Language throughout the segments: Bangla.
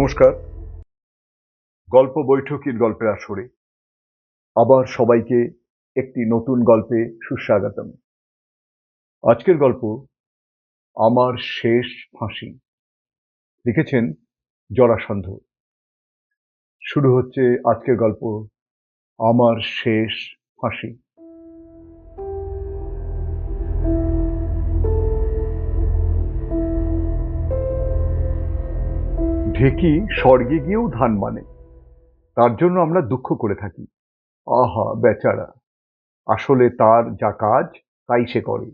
নমস্কার। গল্প বৈঠকির গল্পের আসরে আবার সবাইকে একটি নতুন গল্পে সুস্বাগতম। আজকের গল্প আমার শেষ ফাঁসি। লিখেছেন জরাসন্ধ। শুরু হচ্ছে আজকের গল্প আমার শেষ ফাঁসি। ঢেকি স্বর্গে গিয়েও ধান মানে। তার জন্য আমরা দুঃখ করে থাকি। আহা, বেচারা! আসলে তার যা কাজ, তাই সে করে।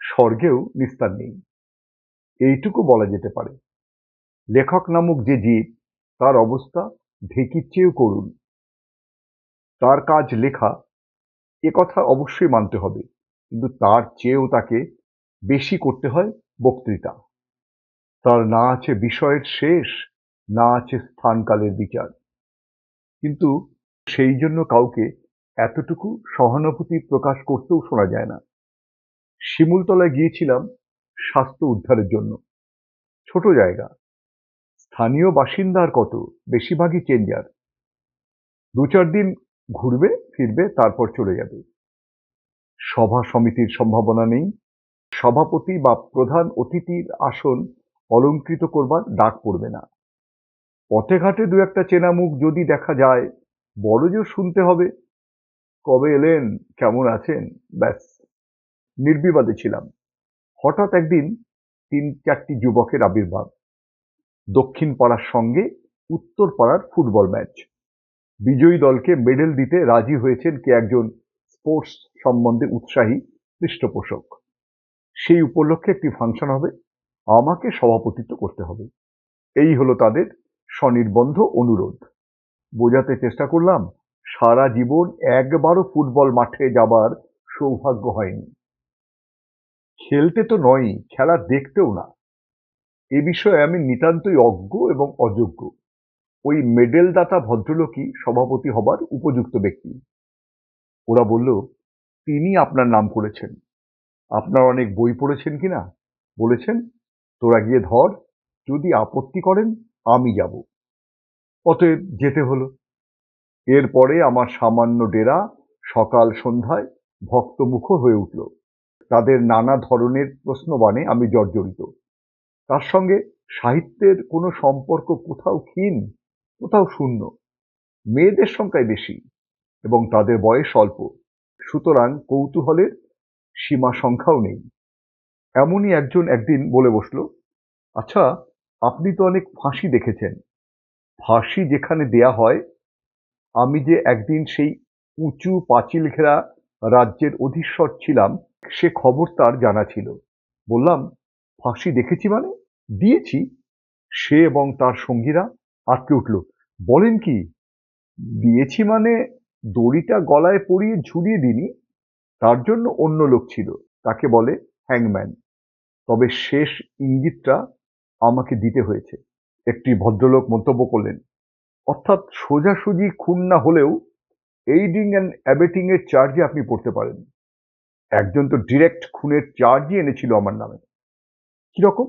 স্বর্গেও নিস্তার নেই। এইটুকু বলা যেতে পারে। লেখক নামক যে জীব, তার অবস্থা ঢেকির চেয়েও করুন তার কাজ লেখা, এ কথা অবশ্যই মানতে হবে, কিন্তু তার চেয়েও তাকে বেশি করতে হয় বক্তৃতা। তার না আছে বিষয়ের শেষ না আছে স্থানকালের বিচার। কিন্তু সেই জন্য কাউকে এতটুকু সহানুভূতি প্রকাশ করতেও শোনা যায় না। শিমুলতলায় গিয়েছিলাম স্বাস্থ্য উদ্ধারের জন্য। ছোট জায়গা। স্থানীয় বাসিন্দার কত, বেশিরভাগই চেঞ্জার। দু চার দিন ঘুরবে, ফিরবে, তারপর চলে যাবে। সভা সমিতির সম্ভাবনা নেই। সভাপতি বা প্রধান অতিথির আসন অলঙ্কৃত করবার ডাক পড়বে না। পথে ঘাটে দু একটা চেনা মুখ যদি দেখা যায়, বড় জোর শুনতে হবে। কবে এলেন? কেমন আছেন? ব্যাস, নির্বিবাদে ছিলাম। হঠাৎ একদিন তিন চারটি যুবকের আবির্ভাব। দক্ষিণ পাড়ার সঙ্গে উত্তর পাড়ার ফুটবল ম্যাচ। বিজয়ী দলকে মেডেল দিতে রাজি হয়েছেন কে একজন স্পোর্টস সম্বন্ধে উৎসাহী পৃষ্ঠপোষক। সেই উপলক্ষে একটি ফাংশন হবে। আমাকে সভাপতিত্ব করতে হবে। এই হলো তাদের স্বনির্বন্ধ অনুরোধ। বোঝাতে চেষ্টা করলাম, সারা জীবন একবারও ফুটবল মাঠে যাবার সৌভাগ্য হয়নি। খেলতে তো নয়ই, খেলা দেখতেও না। এ বিষয়ে আমি নিতান্তই অজ্ঞ এবং অযোগ্য। ওই মেডেলদাতা ভদ্রলোকই সভাপতি হবার উপযুক্ত ব্যক্তি। ওরা বলল, তিনি আপনার নাম করেছেন। আপনার অনেক বই পড়েছেন কিনা বলেছেন, তোরা গিয়ে ধর, যদি আপত্তি করেন, আমি যাব। অতএব যেতে হলো। এরপরে আমার সামান্য ডেরা সকাল সন্ধ্যায় ভক্তমুখর হয়ে উঠল। তাদের নানা ধরনের প্রশ্নবাণে আমি জর্জরিত। তার সঙ্গে সাহিত্যের কোনো সম্পর্ক কোথাও ক্ষীণ, কোথাও শূন্য। মেয়েদের সংখ্যায় বেশি এবং তাদের বয়স অল্প। সুতরাং কৌতূহলের সীমা সংখ্যাও নেই। এমনই একজন একদিন বলে বসল আচ্ছা আপনি তো অনেক ফাঁসি দেখেছেন। ফাঁসি যেখানে দেয়া হয়, আমি যে একদিন সেই উঁচু পাঁচিল ঘেরা রাজ্যের অধীশ্বর ছিলাম, সে খবর তার জানা ছিল। বললাম, ফাঁসি দেখেছি মানে? দিয়েছি। সে এবং তার সঙ্গীরা আটকে উঠল। বলেন কি, দিয়েছি মানে দড়িটা গলায় পরিয়ে ঝুলিয়ে দিনি তার জন্য অন্য লোক ছিল, তাকে বলে হ্যাংম্যান। তবে শেষ ইঙ্গিতটা আমাকে দিতে হয়েছে। একটি ভদ্রলোক মন্তব্য করলেন, অর্থাৎ সোজাসুজি খুন না হলেও এইডিং অ্যান্ড অ্যাবেটিং এর চার্জে আপনি পড়তে পারেন। একজন তো ডিরেক্ট খুনের চার্জই এনেছিল আমার নামে। কীরকম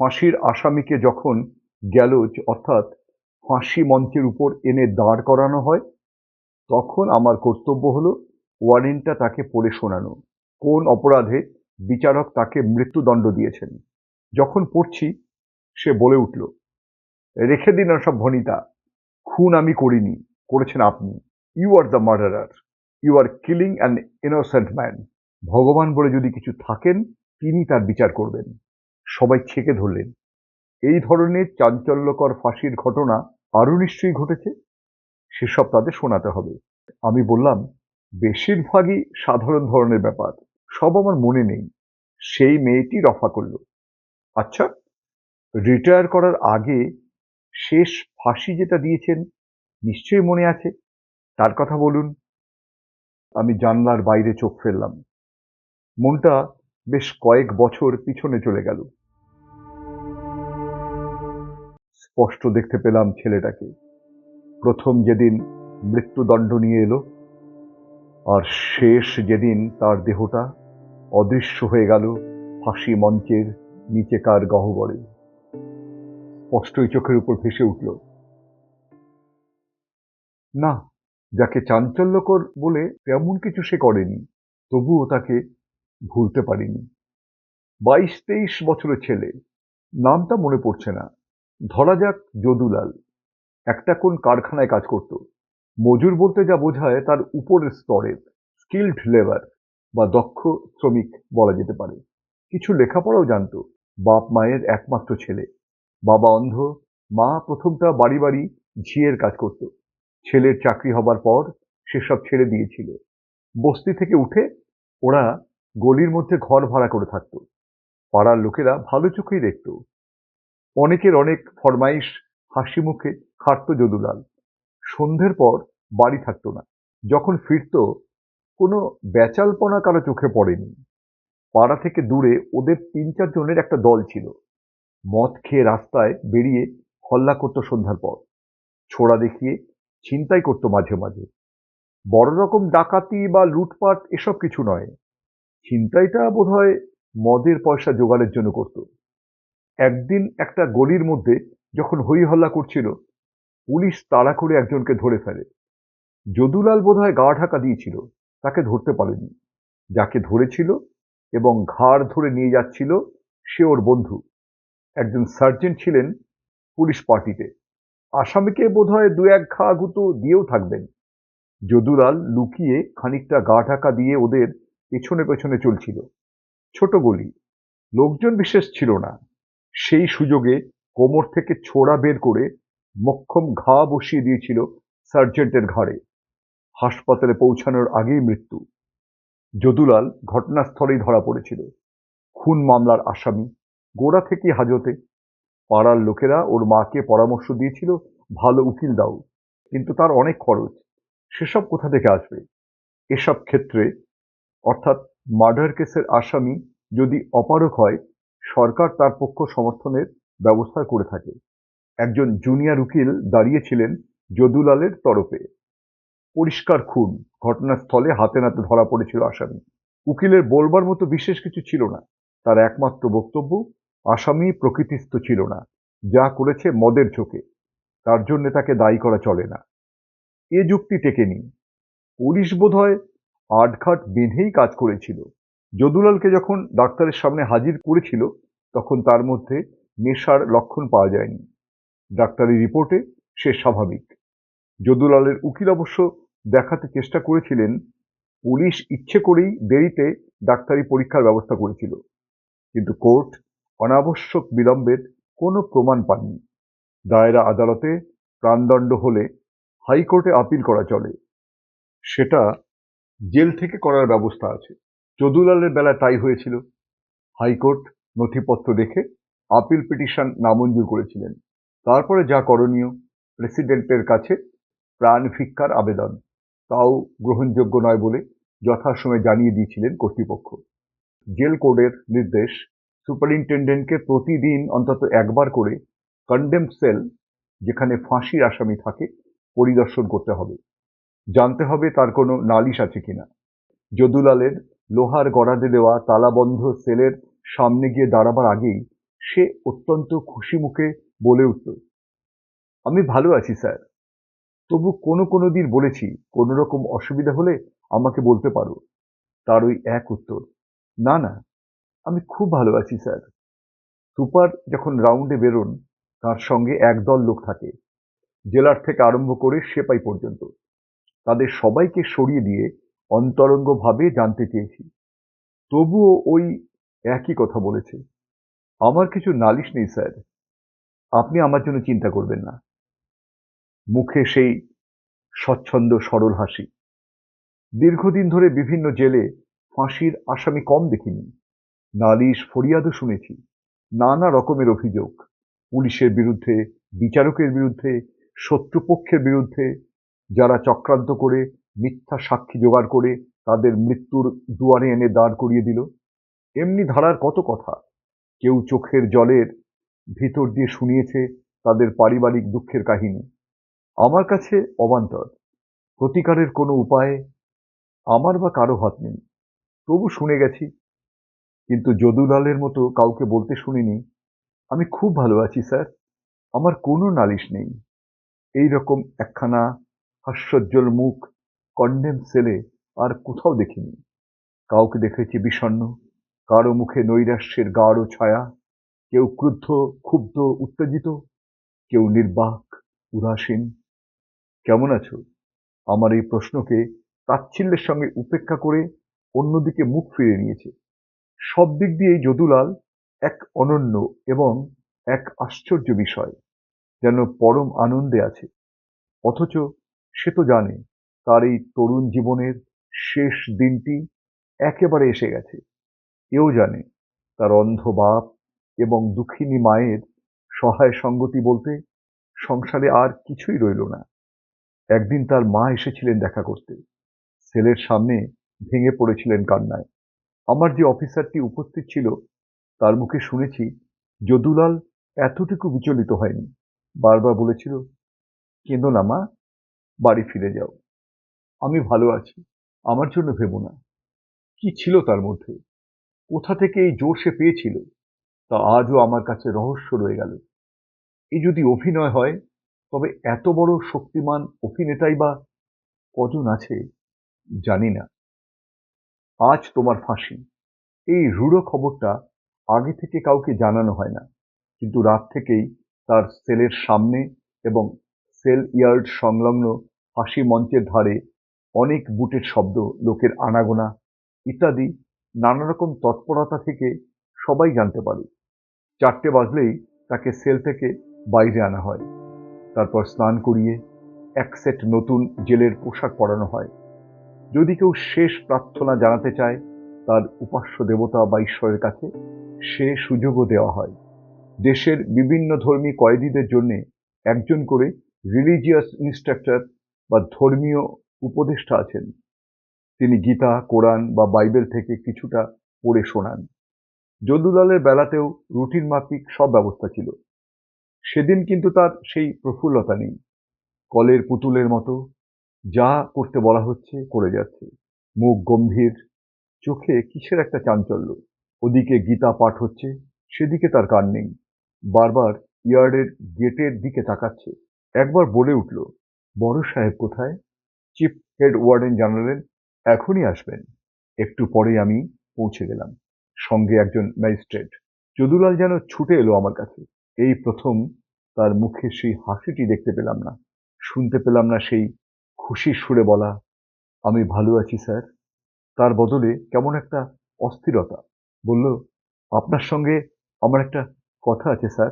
ফাঁসির আসামিকে যখন গ্যালোজ অর্থাৎ ফাঁসি মঞ্চের উপর এনে দাঁড় করানো হয়, তখন আমার কর্তব্য হলো ওয়ারেন্টটা তাকে পড়ে শোনানো, কোন অপরাধে বিচারক তাকে মৃত্যুদণ্ড দিয়েছেন। যখন পড়ছি সে বলে উঠল, রেখে দিন সব ভনিতা, খুন আমি করিনি, করেছেন আপনি। You are the murderer you are killing an innocent man ভগবান বলে যদি কিছু থাকেন, তিনি তার বিচার করবেন। সবাই ছেকে ধরলেন। এই ধরনের চাঞ্চল্যকর ফাঁসির ঘটনা আরও নিশ্চয়ই ঘটেছে? সেসব তাদের শোনাতে হবে। আমি বললাম, বেশিরভাগই সাধারণ ধরনের ব্যাপার। সব আমার মনে নেই। সেই মেয়েটি রফা করল। আচ্ছা রিটায়ার করার আগে শেষ ফাঁসি যেটা দিয়েছেন নিশ্চয়ই মনে আছে? তার কথা বলুন। আমি জানলার বাইরে চোখ ফেললাম। মনটা বেশ কয়েক বছর পিছনে চলে গেল। স্পষ্ট দেখতে পেলাম ছেলেটাকে। প্রথম যেদিন মৃত্যুদণ্ড নিয়ে এলো, আর শেষ যেদিন তার দেহটা অদৃশ্য হয়ে গেল ফাঁসি মঞ্চের নিচেকার গহ্বরে। স্পষ্টই চোখের উপর ভেসে উঠল। না, যাকে চাঞ্চল্যকর বলে তেমন কিছু সে করেনি, তবুও তাকে ভুলতে পারিনি। বাইশ তেইশ বছরের ছেলে, নামটা মনে পড়ছে না। ধরা যাক যদুলাল। একটা কোন কারখানায় কাজ করত। মজুর বলতে যা বোঝায় তার উপরের স্তরের স্কিল্ড লেবার বা দক্ষ শ্রমিক বলা যেতে পারে। কিছু লেখাপড়াও জানতো বাপ মায়ের একমাত্র ছেলে। বাবা অন্ধ, মা প্রথমটা বাড়ি বাড়ি ঝিয়ের কাজ করত। ছেলের চাকরি হবার পর সেসব ছেড়ে দিয়েছিল। বস্তি থেকে উঠে ওরা গলির মধ্যে ঘর ভাড়া করে থাকত। পাড়ার লোকেরা ভালো চোখেই দেখত। অনেকের অনেক ফরমাইশ, হাসি মুখে খাটত যদুলাল। সন্ধ্যের পর বাড়ি থাকতো না। যখন ফিরত, কোনো বেচালপনা কারও চোখে পড়েনি। পাড়া থেকে দূরে ওদের তিন চারজনের একটা দল ছিল। মদ খেয়ে রাস্তায় বেরিয়ে হল্লা করতো সন্ধ্যার পর। ছোড়া দেখিয়ে ছিনতাই করতো মাঝে মাঝে। বড় রকম ডাকাতি বা লুটপাট এসব কিছু নয়। ছিনতাইটা বোধহয় মদের পয়সা জোগাড়ের জন্য করত। একদিন একটা গলির মধ্যে যখন হই হল্লা করছিল, পুলিশ তাড়া করে একজনকে ধরে ফেলে। যদুলাল বোধহয় গা ঢাকা দিয়েছিল, তাকে ধরতে পারেনি। যাকে ধরেছিল এবং ঘাড় ধরে নিয়ে যাচ্ছিল, সে ওর বন্ধু। একজন সার্জেন্ট ছিলেন পুলিশ পার্টিতে। আসামিকে বোধহয় দু এক ঘা গুঁতো দিয়েও থাকবেন। যদুলাল লুকিয়ে খানিকটা গা ঢাকা দিয়ে ওদের পেছনে পেছনে চলছিল। ছোট গলি। লোকজন বিশেষ ছিল না। সেই সুযোগে কোমর থেকে ছোড়া বের করে মক্ষম ঘা বসিয়ে দিয়েছিল সার্জেন্টের ঘাড়ে। হাসপাতালে পৌঁছানোর আগেই মৃত্যু। যদুলাল ঘটনাস্থলেই ধরা পড়েছিল। খুন মামলার আসামি গোড়া থেকে হাজতে। পাড়ার লোকেরা ওর মাকে পরামর্শ দিয়েছিল, ভালো উকিল দাও। কিন্তু তার অনেক খরচ। সেসব কোথা থেকে আসবে? এসব ক্ষেত্রে, অর্থাৎ মার্ডার কেসের আসামি যদি অপারক হয়, সরকার তার পক্ষ সমর্থনের ব্যবস্থা করে থাকে। একজন জুনিয়র উকিল দাঁড়িয়েছিলেন যদুলালের তরফে। পরিষ্কার খুন, ঘটনাস্থলে হাতে নাতে ধরা পড়েছিল আসামি। উকিলের বলবার মতো বিশেষ কিছু ছিল না। তার একমাত্র বক্তব্য আসামি প্রকৃতিস্থ ছিল না। যা করেছে মদের চোখে। তার জন্য তাকে দায়ী করা চলে না। এ যুক্তি টেকেনি পুলিশ বোধহয় আটঘাট বেঁধেই কাজ করেছিল। যদুলালকে যখন ডাক্তারের সামনে হাজির করেছিল, তখন তার মধ্যে নেশার লক্ষণ পাওয়া যায়নি। ডাক্তারি রিপোর্টে সে স্বাভাবিক। যদুলালের উকিল অবশ্য দেখাতে চেষ্টা করেছিলেন, পুলিশ ইচ্ছে করেই দেরিতে ডাক্তারি পরীক্ষার ব্যবস্থা করেছিল। কিন্তু কোর্ট অনাবশ্যক বিলম্বের কোনো প্রমাণ পাননি। দায়রা আদালতে প্রাণদণ্ড হলে হাইকোর্টে আপিল করা চলে। সেটা জেল থেকে করার ব্যবস্থা আছে। চদুলালের বেলায় তাই হয়েছিল। হাইকোর্ট নথিপত্র দেখে আপিল পিটিশন নামঞ্জুর করেছিলেন। তারপরে যা করণীয়, প্রেসিডেন্টের কাছে প্রাণ ভিক্ষার আবেদন। তাও গ্রহণযোগ্য নয় বলে যথাসময়ে জানিয়ে দিয়েছিলেন কর্তৃপক্ষ। জেল কোডের নির্দেশ সুপারিনটেন্ডেন্টকে প্রতিদিন অন্তত একবার করে কন্ডেম সেল যেখানে ফাঁসির আসামি থাকে পরিদর্শন করতে হবে। জানতে হবে তার কোনো নালিশ আছে কিনা। যদুলালের লোহার গড়াদে দেওয়া তালাবন্ধ সেলের সামনে গিয়ে দাঁড়াবার আগেই সে অত্যন্ত খুশি মুখে বলে উঠল, আমি ভালো আছি স্যার। তবু কোনো কোনো দিন বলেছি, কোনো রকম অসুবিধা হলে আমাকে বলতে পারো। তার ওই এক উত্তর, না না আমি খুব ভালো আছি স্যার। সুপার যখন রাউন্ডে বেরোন, তার সঙ্গে একদল লোক থাকে। জেলার থেকে আরম্ভ করে সেপাই পর্যন্ত। তাদের সবাইকে সরিয়ে দিয়ে অন্তরঙ্গভাবে জানতে চেয়েছি। তবুও ওই একই কথা বলেছে। আমার কিছু নালিশ নেই, স্যার। আপনি আমার জন্য চিন্তা করবেন না। মুখে সেই স্বচ্ছন্দ সরল হাসি। দীর্ঘদিন ধরে বিভিন্ন জেলে ফাঁসির আসামি কম দেখিনি। নালিশ, ফরিয়াদও শুনেছি। নানা রকমের অভিযোগ। পুলিশের বিরুদ্ধে, বিচারকের বিরুদ্ধে, শত্রুপক্ষের বিরুদ্ধে, যারা চক্রান্ত করে, মিথ্যা সাক্ষী জোগাড় করে, তাদের মৃত্যুর দুয়ারে এনে দাঁড় করিয়ে দিল। এমনি ধারার কত কথা? কেউ চোখের জলের ভিতর দিয়ে শুনিয়েছে তাদের পারিবারিক দুঃখের কাহিনী। আমার কাছে অবান্তর। প্রতিকারের কোনো উপায় আমার বা কারও হাত নেই। তবু শুনে গেছি কিন্তু যদুলালের মতো কাউকে বলতে শুনিনি। আমি খুব ভালো আছি, স্যার। আমার কোনো নালিশ নেই। এই রকম একখানা হাস্যোজ্জ্বল মুখ কন্ডেম সেলে আর কোথাও দেখিনি। কাউকে দেখেছি বিষণ্ণ, কারও মুখে নৈরাশ্যের গাঢ় ছায়া, কেউ ক্রুদ্ধ, ক্ষুব্ধ, উত্তেজিত, কেউ নির্বাক, উদাসীন। কেমন আছো? আমার এই প্রশ্নকে তাচ্ছিল্যের সঙ্গে উপেক্ষা করে অন্যদিকে মুখ ফিরে নিয়েছে। সব দিক দিয়েই যদুলাল এক অনন্য এবং এক আশ্চর্য বিষয়, যেন পরম আনন্দে আছে। অথচ সে তো জানে, তার এই তরুণ জীবনের শেষ দিনটি একেবারে এসে গেছে। এও জানে, তার অন্ধ বাপ এবং দুঃখিনী মায়ের সহায় সঙ্গতি বলতে সংসারে আর কিছুই রইল না। একদিন তার মা এসেছিলেন দেখা করতে। ছেলের সামনে ভেঙে পড়েছিলেন কান্নায়। আমার যে অফিসারটি উপস্থিত ছিল, তার মুখে শুনেছি যদুলাল এতটুকু বিচলিত হয়নি। বারবার বলেছিল, কেঁদো না মা, বাড়ি ফিরে যাও। আমি ভালো আছি, আমার জন্য ভেবো না। কি ছিল তার মধ্যে? কোথা থেকে এই জোর সে পেয়েছিল? তা আজও আমার কাছে রহস্য রয়ে গেল। এই যদি অভিনয় হয়, তবে এত বড় শক্তিমান অভিনেতাই বা কজন আছে জানি না। আজ তোমার ফাঁসি। এই রূঢ় খবরটা আগে থেকে কাউকে জানানো হয় না। কিন্তু রাত থেকেই তার সেলের সামনে এবং সেল ইয়ার্ড সংলগ্ন ফাঁসি মঞ্চের ধারে অনেক বুটের শব্দ, লোকের আনাগোনা ইত্যাদি নানা রকম তৎপরতা থেকে সবাই জানতে পারে। চারটে বাজলেই তাকে সেল থেকে বাইরে আনা হয়। তারপর স্নান করিয়ে এক সেট নতুন জেলের পোশাক পরানো হয়। যদি কেউ শেষ প্রার্থনা জানাতে চায়, তার উপাস্য দেবতা বা ঈশ্বরের কাছে সে সুযোগও দেওয়া হয়। দেশের বিভিন্ন ধর্মী কয়েদিদের জন্য একজন করে রিলিজিয়াস ইনস্ট্রাক্টর বা ধর্মীয় উপদেষ্টা আছেন। তিনি গীতা, কোরআন বা বাইবেল থেকে কিছুটা পড়ে শোনান। যদুলালের বেলাতেও রুটিন মাফিক সব ব্যবস্থা ছিল। সেদিন কিন্তু তার সেই প্রফুল্লতা নেই। কলের পুতুলের মতো যা করতে বলা হচ্ছে, করে যাচ্ছে। মুখ গম্ভীর, চোখে কিসের একটা চাঞ্চল্য? ওদিকে গীতা পাঠ হচ্ছে, সেদিকে তার কান নেই। বারবার ইয়ার্ডের গেটের দিকে তাকাচ্ছে। একবার বলে উঠল, বড় সাহেব কোথায়? চিফ হেড ওয়ার্ডেন জানালেন, এখনই আসবেন। একটু পরে আমি পৌঁছে গেলাম, সঙ্গে একজন ম্যাজিস্ট্রেট। যদুলাল যেন ছুটে এলো আমার কাছে। এই প্রথম তার মুখে সেই হাসিটি দেখতে পেলাম না। শুনতে পেলাম না সেই খুশির সুরে বলা, আমি ভালো আছি, স্যার। তার বদলে কেমন একটা অস্থিরতা বলল, আপনার সঙ্গে আমার একটা কথা আছে, স্যার।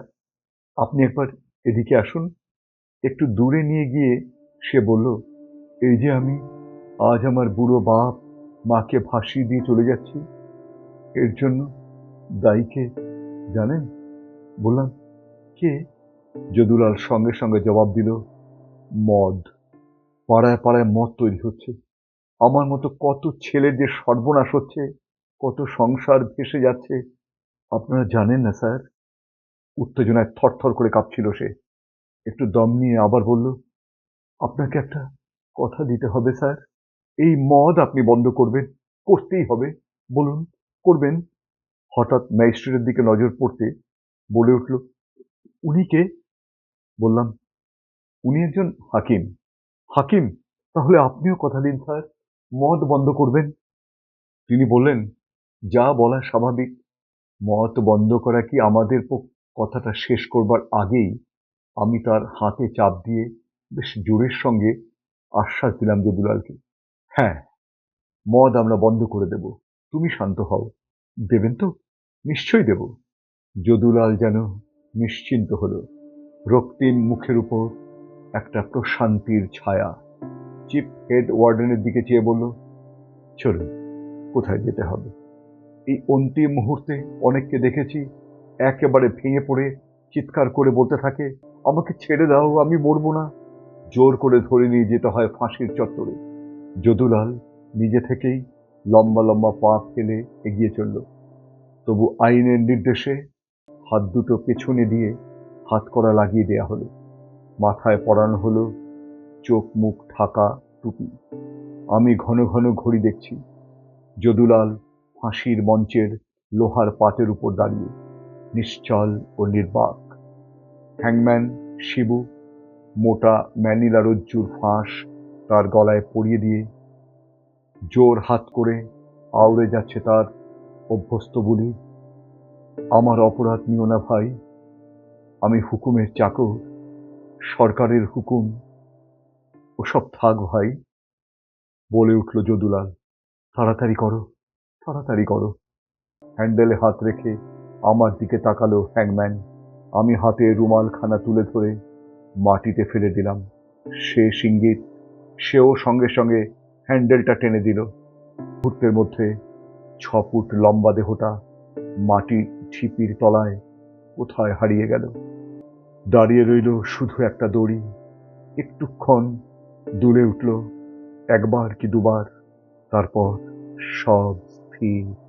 আপনি একবার এদিকে আসুন। একটু দূরে নিয়ে গিয়ে সে বলল, এই যে আমি, আজ আমার বুড়ো বাপ মাকে ভাসিয়ে দিয়ে চলে যাচ্ছি। এর জন্য দায়ীকে জানেন? বললাম, কে? যদুলাল সঙ্গে সঙ্গে জবাব দিল, মদ। পাড়ায় পাড়ায় মদ তৈরি হচ্ছে। আমার মতো কত ছেলের যে সর্বনাশ হচ্ছে, কত সংসার ভেসে যাচ্ছে। আপনারা জানেন না, স্যার? উত্তেজনায় থরথর করে কাঁপছিল সে। একটু দম নিয়ে আবার বলল, আপনাকে একটা কথা দিতে হবে, স্যার। এই মদ আপনি বন্ধ করবেন, করতেই হবে। বলুন, করবেন? হঠাৎ ম্যাজিস্ট্রেটের দিকে নজর পড়তে বলে উঠল, উনি কে? বললাম, উনি একজন হাকিম। হাকিম, তাহলে আপনিও কথা দিন, স্যার। মদ বন্ধ করবেন। তিনি বললেন, যা বলা স্বাভাবিক। মদ বন্ধ করা কি আমাদের কথাটা শেষ করবার আগেই আমি তার হাতে চাপ দিয়ে বেশ জোরের সঙ্গে আশ্বাস দিলাম যদুলালকে। হ্যাঁ মদ আমরা বন্ধ করে দেব। তুমি শান্ত হও। দেবেন তো? নিশ্চয়ই দেব। যদুলাল যেন নিশ্চিন্ত হলো। রক্তিম মুখের উপর একটা প্রশান্তির ছায়া। চিফ হেড ওয়ার্ডেনের দিকে চেয়ে বলল, চলুন, কোথায় যেতে হবে? এই অন্তিম মুহূর্তে অনেককে দেখেছি একেবারে ভেঙে পড়ে চিৎকার করে বলতে থাকে, আমাকে ছেড়ে দাও, আমি মরবো না। জোর করে ধরে নিয়ে যেতে হয় ফাঁসির চত্বরে। যদুলাল নিজে থেকেই লম্বা লম্বা পা ফেলে এগিয়ে চলল। তবু আইনের নির্দেশে হাত দুটো পেছনে দিয়ে হাত করা লাগিয়ে দেয়া হলো। মাথায় পরানো হলো, চোখ মুখ ঢাকা টুপি। আমি ঘন ঘন ঘড়ি দেখছি, যদুলাল ফাঁসির মঞ্চের লোহার পাতের উপর দাঁড়িয়ে, নিশ্চল ও নির্বাক। হ্যাংম্যান শিবু, মোটা ম্যানিলা রজ্জুর ফাঁস তার গলায় পরিয়ে দিয়ে, জোর হাত করে আউড়ে যাচ্ছে তার অভ্যস্ত বুলি। আমার অপরাধ নিও না ভাই, আমি হুকুমের চাকর। সরকারের হুকুম। ওসব থাক ভাই, বলে উঠল যদুলাল। তাড়াতাড়ি করো তাড়াতাড়ি করো। হ্যান্ডেলে হাত রেখে আমার দিকে তাকালো হ্যাংম্যান। আমি হাতে রুমালখানা তুলে ধরে মাটিতে ফেলে দিলাম। সে সিঙ্গিত সেও সঙ্গে সঙ্গে হ্যান্ডেলটা টেনে দিল। মুহূর্তের মধ্যে ছ ফুট লম্বা দেহটা মাটির ছিপির তলায় কোথায় হারিয়ে গেল? দাঁড়িয়ে রইল শুধু একটা দড়ি। একটুক্ষণ দুলে উঠল একবার কি দুবার তারপর সব স্থির।